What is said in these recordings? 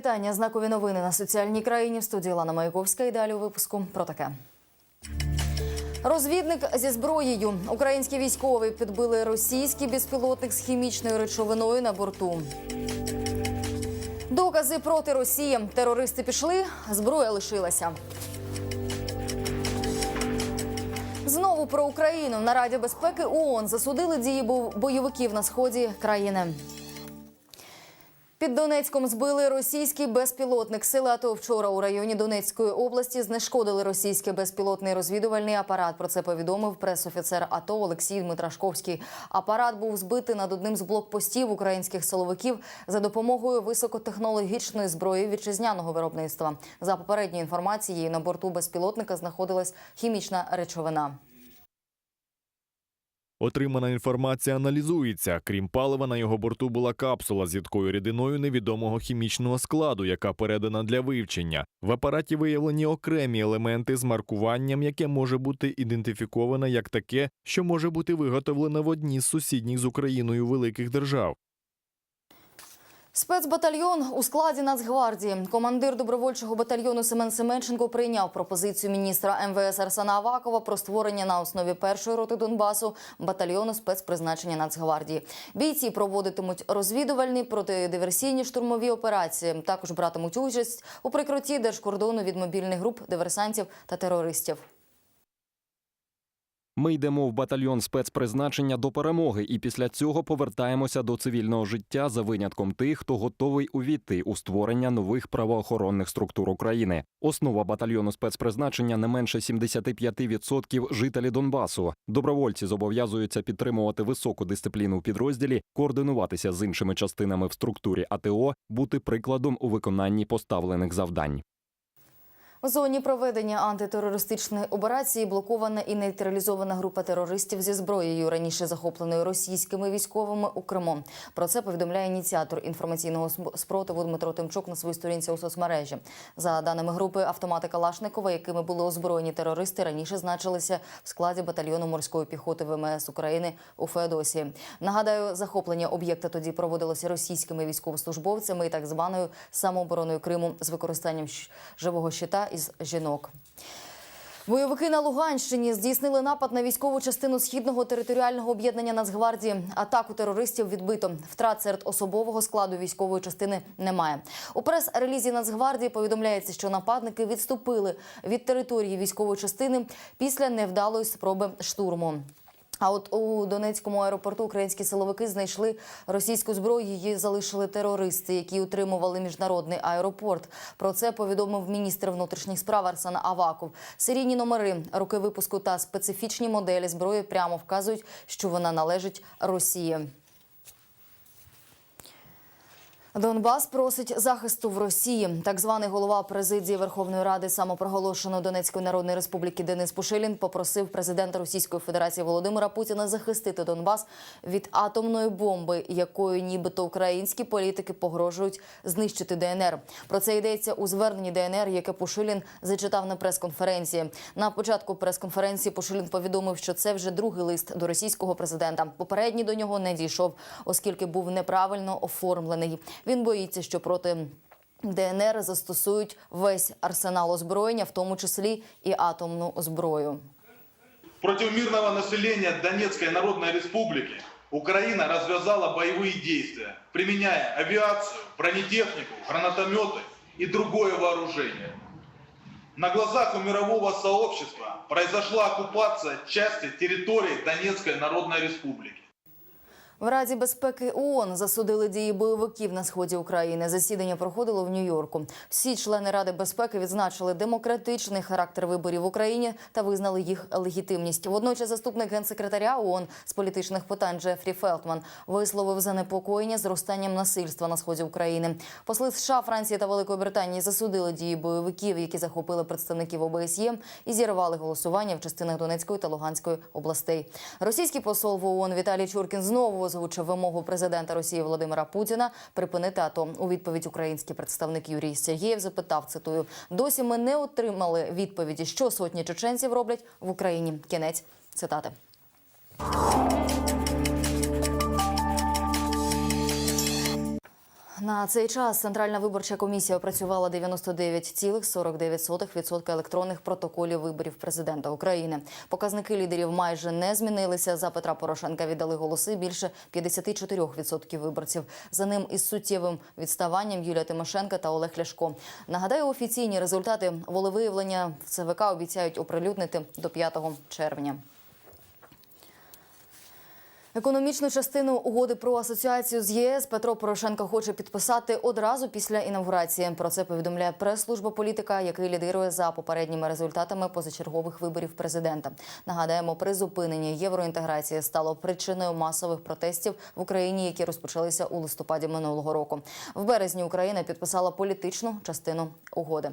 Вітання. Знакові новини на соціальній країні в студії Лана Маяковська. І далі у випуску про таке. Розвідник зі зброєю. Українські військові підбили російський безпілотник з хімічною речовиною на борту. Докази проти Росії. Терористи пішли, зброя лишилася. Знову про Україну на Раді безпеки ООН засудили дії бойовиків на сході країни. Під Донецьком збили російський безпілотник. Сили АТО вчора у районі Донецької області знешкодили російський безпілотний розвідувальний апарат. Про це повідомив пресофіцер АТО Олексій Дмитрашковський. Апарат був збитий над одним з блокпостів українських силовиків за допомогою високотехнологічної зброї вітчизняного виробництва. За попередньою інформацією, на борту безпілотника знаходилась хімічна речовина. Отримана інформація аналізується. Крім палива, на його борту була капсула з їдкою рідиною невідомого хімічного складу, яка передана для вивчення. В апараті виявлені окремі елементи з маркуванням, яке може бути ідентифіковане як таке, що може бути виготовлене в одній з сусідніх з Україною великих держав. Спецбатальйон у складі Нацгвардії. Командир добровольчого батальйону Семен Семенченко прийняв пропозицію міністра МВС Арсена Авакова про створення на основі першої роти Донбасу батальйону спецпризначення Нацгвардії. Бійці проводитимуть розвідувальні протидиверсійні штурмові операції. Також братимуть участь у прикритті держкордону від мобільних груп диверсантів та терористів. Ми йдемо в батальйон спецпризначення до перемоги, і після цього повертаємося до цивільного життя за винятком тих, хто готовий увійти у створення нових правоохоронних структур України. Основа батальйону спецпризначення не менше 75% жителі Донбасу. Добровольці зобов'язуються підтримувати високу дисципліну у підрозділі, координуватися з іншими частинами в структурі АТО, бути прикладом у виконанні поставлених завдань. В зоні проведення антитерористичної операції блокована і нейтралізована група терористів зі зброєю, раніше захопленою російськими військовими у Криму. Про це повідомляє ініціатор інформаційного спротиву Дмитро Тимчук на своїй сторінці у соцмережі. За даними групи автомати Калашникова, якими були озброєні терористи, раніше значилися в складі батальйону морської піхоти ВМС України у Феодосії. Нагадаю, захоплення об'єкта тоді проводилося російськими військовослужбовцями і так званою самообороною Криму з використанням живого щита із жінок. Бойовики на Луганщині здійснили напад на військову частину східного територіального об'єднання Нацгвардії. Атаку терористів відбито. Втрат серед особового складу військової частини немає. У прес-релізі Нацгвардії повідомляється, що нападники відступили від території військової частини після невдалої спроби штурму. А от у Донецькому аеропорту українські силовики знайшли російську зброю. Її залишили терористи, які утримували міжнародний аеропорт. Про це повідомив міністр внутрішніх справ Арсен Аваков. Серійні номери, роки випуску та специфічні моделі зброї прямо вказують, що вона належить Росії. Донбас просить захисту в Росії. Так званий голова президії Верховної Ради самопроголошеної Донецької Народної Республіки Денис Пушилін попросив президента Російської Федерації Володимира Путіна захистити Донбас від атомної бомби, якою нібито українські політики погрожують знищити ДНР. Про це йдеться у зверненні ДНР, яке Пушилін зачитав на прес-конференції. На початку прес-конференції Пушилін повідомив, що це вже другий лист до російського президента. Попередній до нього не дійшов, оскільки був неправильно оформлений. Він боїться, що проти ДНР застосують весь арсенал озброєння, в тому числі і атомну зброю. Против мирного населения Донецкой Народной Республики Украина развязала боевые действия, применяя авиацию, бронетехнику, гранатометы и другое вооружение. На глазах у мирового сообщества произошла оккупация части территории Донецкой Народной Республики. В Раді безпеки ООН засудили дії бойовиків на сході України. Засідання проходило в Нью-Йорку. Всі члени Ради безпеки відзначили демократичний характер виборів в Україні та визнали їх легітимність. Водночас заступник генсекретаря ООН з політичних питань Джефрі Фелтман висловив занепокоєння зростанням насильства на сході України. Посли США, Франції та Великої Британії засудили дії бойовиків, які захопили представників ОБСЄ і зірвали голосування в частинах Донецької та Луганської областей. Російський посол в ООН Віталій Чуркін знову озвучив вимогу президента Росії Володимира Путіна припинити АТО. У відповідь український представник Юрій Сергієв запитав цитую: досі ми не отримали відповіді, що сотні чеченців роблять в Україні. Кінець цитати. На цей час Центральна виборча комісія опрацювала 99,49% електронних протоколів виборів президента України. Показники лідерів майже не змінилися. За Петра Порошенка віддали голоси більше 54% виборців. За ним із суттєвим відставанням Юлія Тимошенко та Олег Ляшко. Нагадаю, офіційні результати волевиявлення в ЦВК обіцяють оприлюднити до 5 червня. Економічну частину угоди про асоціацію з ЄС Петро Порошенко хоче підписати одразу після інавгурації. Про це повідомляє прес-служба політика, який лідирує за попередніми результатами позачергових виборів президента. Нагадаємо, призупинення євроінтеграції стало причиною масових протестів в Україні, які розпочалися у листопаді минулого року. В березні Україна підписала політичну частину угоди.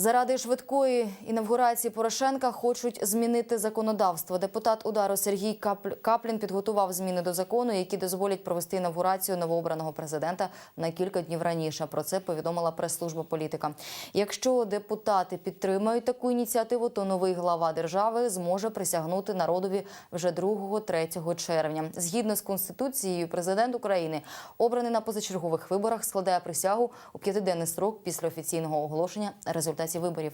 Заради швидкої інавгурації Порошенка хочуть змінити законодавство. Депутат удару Сергій Капл- Каплін підготував зміни до закону, які дозволять провести інавгурацію новообраного президента на кілька днів раніше. Про це повідомила прес-служба політика. Якщо депутати підтримають таку ініціативу, то новий глава держави зможе присягнути народові вже 2-3 червня. Згідно з конституцією, президент України, обраний на позачергових виборах, складає присягу у п'ятиденний строк після офіційного оголошення результатів виборів.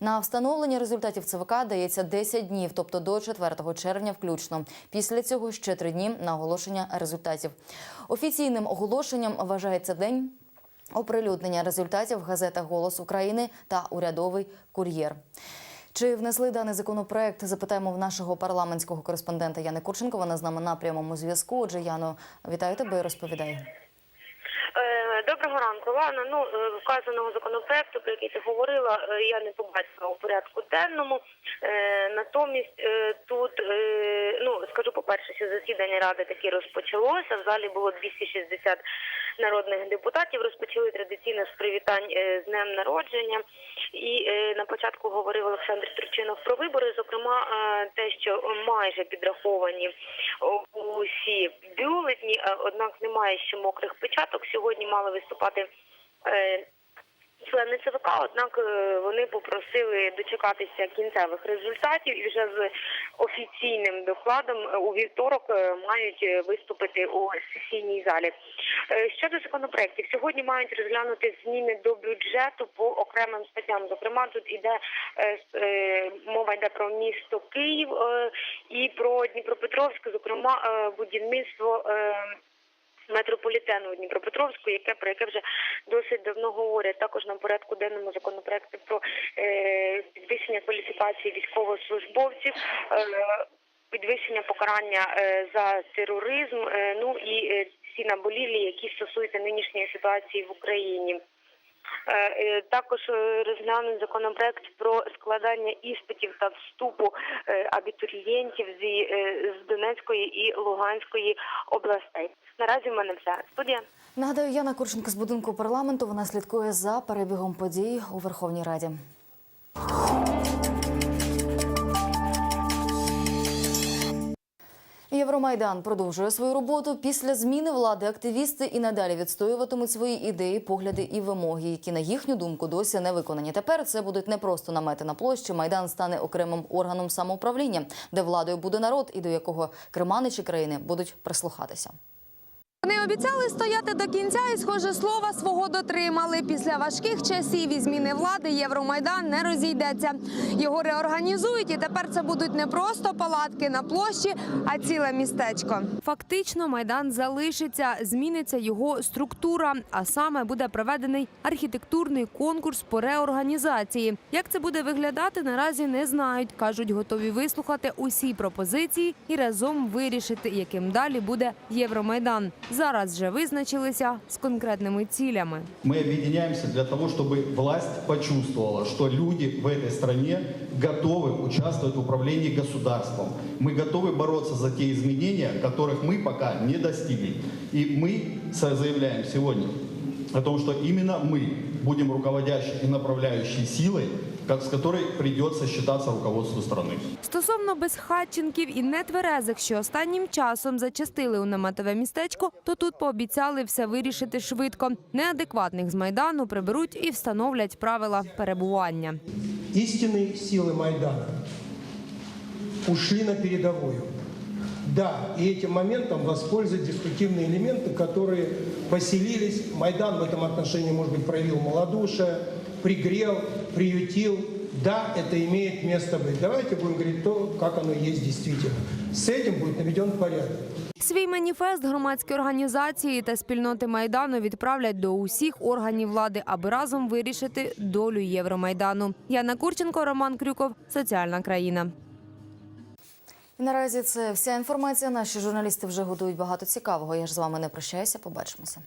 На встановлення результатів ЦВК дається 10 днів, тобто до 4 червня включно. Після цього ще три дні на оголошення результатів. Офіційним оголошенням вважається день оприлюднення результатів в газетах Голос України та урядовий кур'єр. Чи внесли даний законопроект? Запитаємо в нашого парламентського кореспондента Яни Курченко. Вона з нами на прямому зв'язку. Отже, Яно, вітаю тебе і розповідай. Доброго ранку, Лана. Ну е, вказаного законопроекту, про який ти говорила, е, я не побачила у порядку денному. Е, Натомість тут ну скажу по перше, що засідання ради таки розпочалося. В залі було 260 народних депутатів. Розпочали традиційно з привітань е, з днем народження. І е, на початку говорив Олександр Турчинов про вибори. Зокрема, е, те, що майже підраховані усі бюлетні, однак немає ще мокрих печаток. Сьогодні мали виступати. Члени ЦВК, однак е, вони попросили дочекатися кінцевих результатів і вже з офіційним докладом е, у вівторок е, мають виступити у сесійній залі. Щодо законопроєктів, сьогодні мають розглянути зміни до бюджету по окремим статтям. Зокрема, тут іде мова йде про місто Київ і про Дніпропетровськ, зокрема будівництво. Метрополітену Дніпропетровську, яке про яке вже досить давно говорять. Також на порядку денному законопроекти про е, підвищення кваліфікації військовослужбовців. Е, Підвищення покарання е, за тероризм, ну і ці наболілі, які стосуються нинішньої ситуації в Україні. Е, е, Також е, розглянуть законопроект про складання іспитів та вступу абітурієнтів зі з Донецької і Луганської областей. Наразі в мене все. Студія. Нагадаю, Яна Курченко з будинку парламенту. Вона слідкує за перебігом подій у Верховній Раді. Євромайдан продовжує свою роботу. Після зміни влади активісти і надалі відстоюватимуть свої ідеї, погляди і вимоги, які на їхню думку досі не виконані. Тепер це будуть не просто намети на площі. Майдан стане окремим органом самоуправління, де владою буде народ і до якого керманичі країни будуть прислухатися. Вони обіцяли стояти до кінця і, схоже, слова свого дотримали. Після важких часів і зміни влади Євромайдан не розійдеться. Його реорганізують, і тепер це будуть не просто палатки на площі, а ціле містечко. Фактично, майдан залишиться, зміниться його структура, а саме буде проведений архітектурний конкурс по реорганізації. Як це буде виглядати, наразі не знають. кажуть, готові вислухати усі пропозиції і разом вирішити, яким далі буде Євромайдан. Зараз вже визначилися з конкретними цілями. Мы объединяемся для того, чтобы власть почувствовала, что люди в этой стране готовы участвовать в управлении государством. Мы готовы бороться за те изменения, которых мы пока не достигли. И мы со- заявляем сегодня о том, что именно мы будем руководящей и направляющей силой, как- с которой придется считаться руководству страны. Стосовно безхатченків і нетверезих, що останнім часом зачастили у наметове містечко, то тут пообіцяли все вирішити швидко. Неадекватних з майдану приберуть і встановлять правила перебування. Истинные силы Майдана ушли на передовую. Да, и этим моментом воспользуются деструктивные элементы, которые поселились. Майдан в этом отношении, может быть, проявил малодушие, пригрел, приютил. Да, это имеет место быть. Давайте будем говорить то, как оно есть действительно. С этим будет наведен порядок. Свій маніфест громадські організації та спільноти майдану відправлять до усіх органів влади, аби разом вирішити долю Євромайдану. Яна Курченко, Роман Крюков, Соціальна країна. Наразі це вся інформація. Наші журналісти вже готують багато цікавого. Я ж з вами не прощаюся. Побачимося.